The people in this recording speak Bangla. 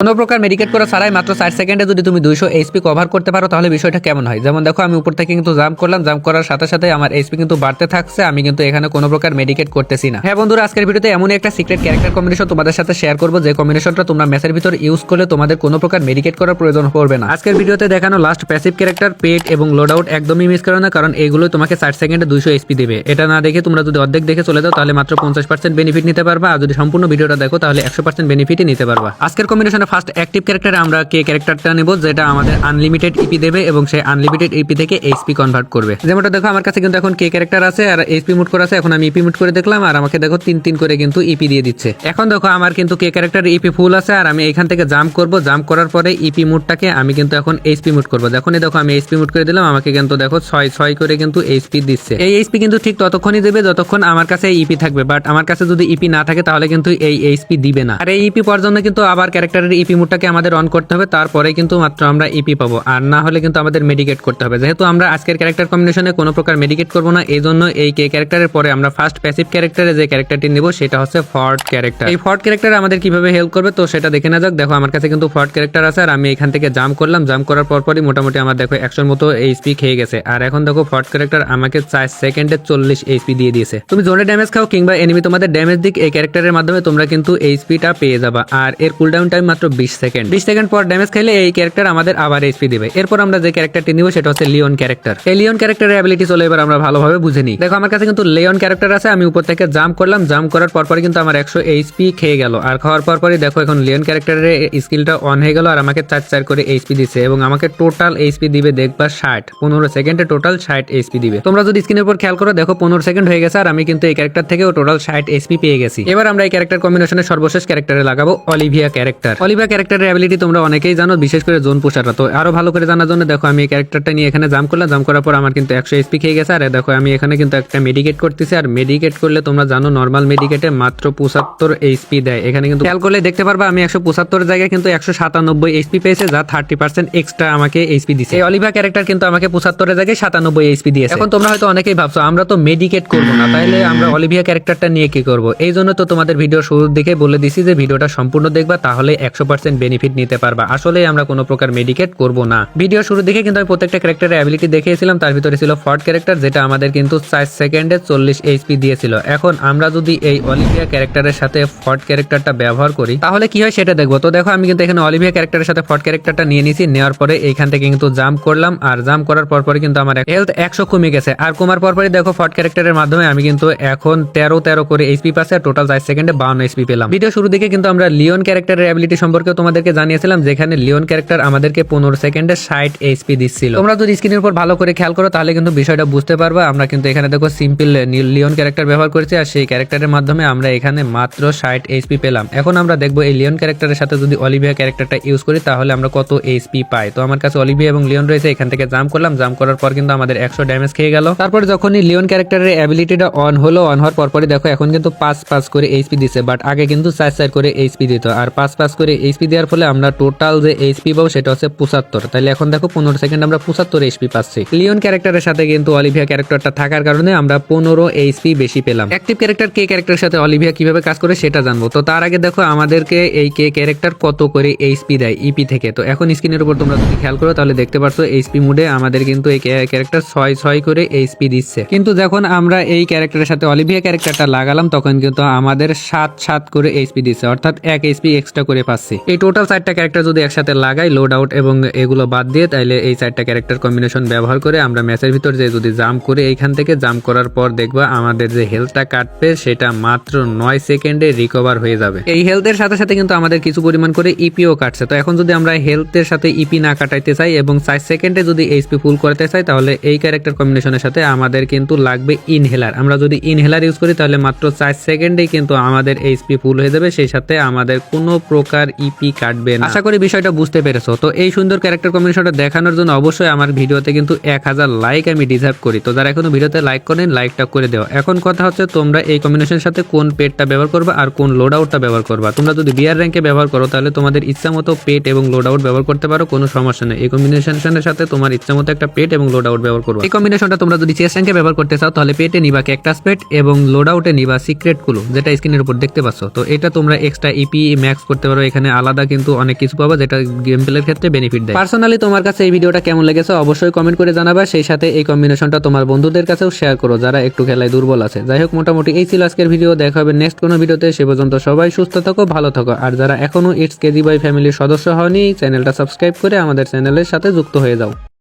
কোনো প্রকার মেডিকেট করা ছাড়াই মাত্র ষাট সেকেন্ডে যদি তুমি দুইশো এইচপি কভার করতে পারো, তাহলে বিষয়টা কেমন হয়? যেমন দেখো, আমি উপর থেকে কিন্তু জাম্প করলাম জাম্প করার সাথে সাথে আমার এইচপি কিন্তু বাড়তে থাকছে, আমি কিন্তু এখানে কোনো প্রকার মেডিকেট করতেছি না। হ্যাঁ বন্ধুরা, আজকের ভিডিওতে এমনই একটা সিক্রেট ক্যারেক্টার কম্বিনেশন তোমাদের সাথে শেয়ার করব, যে কম্বিনেশনটা তোমরা ম্যাচের ভিতর ইউজ করলে তোমাদের কোনো প্রকার মেডিকেট করার প্রয়োজন পড়বে না। আজকের ভিডিওতে দেখানো লাস্ট প্যাসিভ ক্যারেক্টার পেট এবং লোড আউট একদমই মিস করো না, কারণ এইগুলো তোমাকে ষাট সেকেন্ডে দুইশো এইচপি দেবে। এটা না দেখে তোমরা যদি অর্ধেক দেখে চলে যাও, তাহলে মাত্র পঞ্চাশ পার্সেন্ট বেনিফিট নিতে পারবা, আর যদি সম্পূর্ণ ভিডিওটা দেখো, তাহলে একশো পার্সেন্ট বেনিফিটই নিতে পারবা। আজকের কম্বিনেশনে ফার্স্ট অ্যাক্টিভ ক্যারেক্টারে আমরা কে ক্যারেক্টারটা নেব, যেটা আমাদের আনলিমিটেড ইপি দেবে এবং সেই আনলিমিটেড ইপি থেকে এইচপি কনভার্ট করবে। যেমনটা দেখো, আমার কাছে কিন্তু এখন কে ক্যারেক্টার আছে আর এইচপি মুড করা আছে, এখন আমি ইপি মুড করে দেখলাম আর আমাকে দেখো তিন তিন করে কিন্তু ইপি দিয়ে দিচ্ছে। এখন দেখো, আমার কিন্তু কে ক্যারেক্টার ইপি ফুল আছে আর আমি এখান থেকে জাম্প করব জাম্প করার পরে ইপি মুডটাকে আমি কিন্তু এখন এইচপি মুড করব। যখনই দেখো, আমি এইচপি মুড করে দিলাম, আমাকে কিন্তু দেখো ছয় ছয় করে কিন্তু এইচপি দিচ্ছে। এই এইচপি কিন্তু ঠিক ততক্ষণই দেবে, যতক্ষণ আমার কাছে ইপি থাকবে। বাট আমার কাছে যদি ইপি না থাকে, তাহলে কিন্তু এই এইচপি দিবে না। আর এই ইপি জন্য কিন্তু আবার ক্যারেক্টারের ইপি মুডটাকে আমাদের অন করতে হবে তারপরে কিন্তু মাত্র আমরা ইপি পাবো। আর না হলে কিন্তু আমাদের মেডিকেট করতে হবে। যেহেতু আমরা আজকের ক্যারেক্টার কম্বিনেশনে কোনো প্রকার মেডিকেট করব না, এই জন্য এই কে ক্যারেক্টারের পরে আমরা ফার্স্ট প্যাসিভ ক্যারেক্টারে যে ক্যারেক্টারটি নেব, সেটা হচ্ছে ফর্ট ক্যারেক্টার এই ফর্ট ক্যারেক্টার আমাদের কীভাবে হেল্প করবে, তো সেটা দেখে না যাক। দেখো, আমার কাছে কিন্তু ফর্ট ক্যারেক্টার আছে, আর আমি এখান থেকে জাম্প করলাম। জাম্প করার পরপরই মোটামুটি আমার দেখো একশোর মতো এইচপি খেয়ে গেছে। আর এখন দেখো ফর্ট ক্যারেক্টার আমাকে চার সেকেন্ডে চল্লিশ এইচপি দিয়ে দিয়েছে। তুমি জোনে ড্যামেজ খাও, কিংবা এনিমি তোমাদের ড্যামেজ দিক, এই ক্যারেক্টারের মাধ্যমে তোমরা কিন্তু এইচপিটা পেয়ে যাবা। আর এর কুলডাউন টাইম মাত্র বিশ সেকেন্ড। বিশ সেকেন্ড পর ড্যামেজ খেলে এই ক্যারেক্টার আমাদের আবার এইচপি দিবে। এরপর আমরা যে ক্যারেক্টারটি নিব, সেটা হচ্ছে লিওন ক্যারেক্টার এই লিওন ক্যারেক্টারের অ্যাবিলিটি চলে এবার আমরা ভালোভাবে বুঝে নিই। দেখো, আমার কাছে কিন্তু লিওন ক্যারেক্টার আছে, আমি উপর থেকে জাম্প করলাম। জাম্প করার পরপরই কিন্তু আমার একশো এইচপি খেয়ে গেল। আর খাওয়ার পরপরই দেখো, এখন লিওন ক্যারেক্টারের স্কিলটা অন হয়ে গেল, আর আমাকে চার চার করে এইচপি দিচ্ছে এবং আমাকে টোটাল এইচপি দিবে, দেখবা ষাট। পনেরো সেকেন্ডে টোটাল ষাট এইচপি দিবে। তোমরা যদি স্ক্রিনের উপর খেয়াল করো, দেখো পনেরো সেকেন্ড হয়ে গেছে, আর আমি কিন্তু এই ক্যারেক্টার থেকেও টোটাল ষাট এইচপি পেয়ে গেছি। এবার আমরা এই ক্যারেক্টার কম্বিনেশনের সর্বশেষ ক্যারেক্টারে লাগাবো অলিভিয়া ক্যারেক্টার অলিভিয়া ক্যারেক্টারের অ্যাবিলিটি তোমরা অনেকেই জানো, বিশেষ করে জোন পুষাররা তো আরও ভালো করে জানার জন্য দেখো, আমি ক্যারেক্টারটা নিয়ে এখানে জাম করলাম। জাম করার পর আমার কিন্তু একশো এইচপি খেয়ে গেছে। আর দেখো, আমি এখানে কিন্তু একটা মেডিকেট করতেছি। আর মেডিকেট করলে তোমরা জানো নর্মাল মেডিকেটে মাত্র পঁচাত্তর এইচপি দেয়। এখানে কিন্তু খেয়াল করলে দেখতে পারবা, আমি একশো পঁচাত্তর জায়গায় কিন্তু একশো সাতানব্বই এইচপি পেয়েছে, যা থার্টি পার্সেন্ট এক্সট্রা আমাকে এইচপি দিচ্ছে এই অলিভা ক্যারেক্টার কিন্তু আমাকে পঁচাত্তরের জায়গায় সাতানব্বই এইচপি দিয়েছে। এখন তোমরা হয়তো অনেকেই ভাবছ, আমরা তো মেডিকেট করব না। তাহলে আমরা অলিভিয়া ক্যারেক্টারটা নিয়ে কি করব? এই জন্য তো তোমাদের ভিডিও শুরুর দিকে বলে দিছি যে ভিডিওটা সম্পূর্ণ দেখবা, তাহলে একশো পার্সেন্ট বেনিফিট নিতে পারবা। আসলে আমরা কোনো প্রকার মেডিকেট করব না। ভিডিও শুরু দিকে কিন্তু আমি প্রত্যেকটা ক্যারেক্টারের অ্যাবিলিটি দেখিয়েছিলাম, তার ভিতরে ছিল ফর্ট ক্যারেক্টার যেটা আমাদের কিন্তু চার সেকেন্ডে চল্লিশ এইচপি দিয়েছিল। এখন আমরা যদি এই অলিভিয়া ক্যারেক্টারের সাথে ফর্ট ক্যারেক্টারটা ব্যবহার করি, তাহলে কি হয় সেটা দেখব। তো দেখো, আমি কিন্তু এখানে অলিভিয়া ক্যারেক্টারের সাথে ফর্ট ক্যারেক্টারটা নিয়ে নিছি, নেওয়ার পরে এইখান থেকে কিন্তু জাম্প করলাম, আর জাম্প করার পর পরে কিন্তু আমার হেলথ একশো কমে গেছে। আর কমার পর পরই দেখো ফর্ট ক্যারেক্টারের মাধ্যমে আমি কিন্তু এখন তেরো তেরো করে এইচপি আর টোটাল চার সেকেন্ডে বাউন্ন এইচপি পেলাম। ভিডিও শুরু দিকে কিন্তু আমরা লিওন ক্যারেক্টারের অ্যাবিলিটি সম্পর্কে তোমাদেরকে জানিয়েছিলাম, যেখানে লিওন ক্যারেক্টার আমাদেরকে পনেরো সেকেন্ডে ষাট এইচপি দিচ্ছিল। তোমরা যদি স্ক্রিনের উপর ভালো করে খেয়াল করো, তাহলে কিন্তু বিষয়টা বুঝতে পারবা। আমরা কিন্তু এখানে দেখো সিম্পল লিওন ক্যারেক্টার ব্যবহার করেছি, আর সেই ক্যারেক্টারের মাধ্যমে আমরা এখানে মাত্র ষাট এইচপি পেলাম। এখন আমরা দেখব এই লিওন ক্যারেক্টারের সাথে যদি অলিভিয়া ক্যারেক্টারটা ইউজ করি, তাহলে আমরা কত এইচপি পাই। তো আমার কাছে অলিভিয়া এবং লিওন রয়েছে, এখান থেকে জাম করলাম। জাম করার পর কিন্তু আমাদের একশো ড্যামেজ খেয়ে গেল। তারপরে যখনই লিওন ক্যারেক্টারের অ্যাবিলিটিটা অন হলো অন হওয়ার পরপরই দেখো, এখন কিন্তু পাঁচ পাঁচ করে এইচপি দিচ্ছে বাট আগে কিন্তু চার চার করে এইচপি দিত, আর পাঁচ পাঁচ করে এইচপি দেওয়ার ফলে আমরা টোটাল যে এইচপি পাবো সেটা হচ্ছে পঁচাত্তর। তাহলে এখন দেখো পনেরো সেকেন্ড আমরা পঁচাত্তর এইচপি পাচ্ছি। লিওন ক্যারেক্টারের সাথে কিন্তু অলিভিয়া ক্যারেক্টারটা থাকার কারণে আমরা পনেরো এইচপি বেশি পেলাম। অ্যাক্টিভ ক্যারেক্টার কে ক্যারেক্টারের সাথে অলিভিয়া কীভাবে কাজ করে সেটা জানব। তো তার আগে দেখো আমাদেরকে এই কে ক্যারেক্টার কত করে এইচপি দেয় ইপি থেকে। তো এখন স্ক্রিনের উপর তোমরা যদি খেয়াল করো তাহলে দেখতে পারছ এইচপি মুডে আমাদের কিন্তু এই ক্যারেক্টার ছয় ছয় করে এইচপি দিচ্ছে। কিন্তু যখন আমরা এই ক্যারেক্টারের সাথে অলিভিয়া ক্যারেক্টারটা লাগালাম, তখন কিন্তু আমাদের সাত সাত করে এইচপি দিচ্ছে। অর্থাৎ এক এইচপি এক্সট্রা করে পাচ্ছি। এই টোটাল চারটা ক্যারেক্টার যদি একসাথে লাগাই লোড আউট এবং এগুলো বাদ দিয়ে তাহলে এই চারটা ক্যারেক্টার কম্বিনেশন ব্যবহার করে আমরা ম্যাচের ভিতর যে যদি জাম্প করে, এইখান থেকে জাম্প করার পর দেখবা আমাদের যে হেলথটা কাটবে, সেটা মাত্র নয় সেকেন্ডে রিকভার হয়ে যাবে। এই হেলথের সাথে সাথে কিন্তু আমাদের কিছু পরিমাণ করে ইপিও কাটছে। তো এখন যদি আমরা হেলথের সাথে ইপি না কাটাইতে চাই এবং চার সেকেন্ডে যদি এইচপি ফুল করতে চাই, তাহলে এই ক্যারেক্টার কম্বিনেশনের সাথে আমাদের কিন্তু লাগবে ইনহেলার আমরা যদি ইনহেলার ইউজ করি, তাহলে মাত্র চার সেকেন্ডেই কিন্তু আমাদের এইচপি ফুল হয়ে যাবে। সেই সাথে আমাদের কোনো প্রকার ইপি কাটবে না। আশা করি বিষয়টা বুঝতে পেরেছ। তো এই সুন্দর ক্যারেক্টার কম্বিনেশনটা দেখানোর জন্য অবশ্যই আমার ভিডিওতে কিন্তু এক হাজার লাইক আমি ডিজার্ভ করি। তো যারা এখনও ভিডিওতে লাইক করেন লাইকটা করে দেওয়া এখন কথা হচ্ছে তোমরা এই কম্বিনেশনের সাথে কোন পেটটা ব্যবহার করবা আর কোন লোড আউটটা ব্যবহার করবা। তোমরা যদি বিয়ার র্যাঙ্কে ব্যবহার করো, তাহলে তোমাদের ইচ্ছা মতো পেট এবং লোড আউট ব্যবহার করতে পারো, কোনো সমস্যা নেই। এই কম্বিনেশনের সাথে তোমার ইচ্ছা মতো একটা পেট এবং লোড আউট ব্যবহার করব। এই কম্বিনেশনটা তোমরা যদি চেস র্যাঙ্কে ব্যবহার করতে চাও, তাহলে পেটে নিবা ক্যাকটাস পেট এবং লোড আউটে নিবা সিক্রেট কুলো, যেটা স্ক্রিনের উপর দেখতে পাচ্ছ। তো এটা তোমরা এক্সট্রা ইপি ম্যাক্স করতে পারো, এখানে আলাদা কিন্তু অনেক কিছু পাবা, যেটা গেম প্লের ক্ষেত্রে বেনিফিট দেয়। পার্সোনালি তোমার কাছে এই ভিডিওটা কেমন লেগেছে অবশ্যই কমেন্ট করে জানাবা, সেই সাথে এই কম্বিনেশনটা তোমার বন্ধুদের কাছেও শেয়ার করো, যারা একটু খেলায় দুর্বল আছে। যাই হোক, মোটামুটি এই ছিল আজকের ভিডিও দেখা হবে নেক্সট কোনো ভিডিওতে সে পর্যন্ত সবাই সুস্থ থাকো, ভালো থাকো। আর যারা এখনও ইটস কেজি বাই ফ্যামিলির সদস্য হয়নি চ্যানেলটা সাবস্ক্রাইব করে আমাদের চ্যানেলের সাথে যুক্ত হয়ে যাও।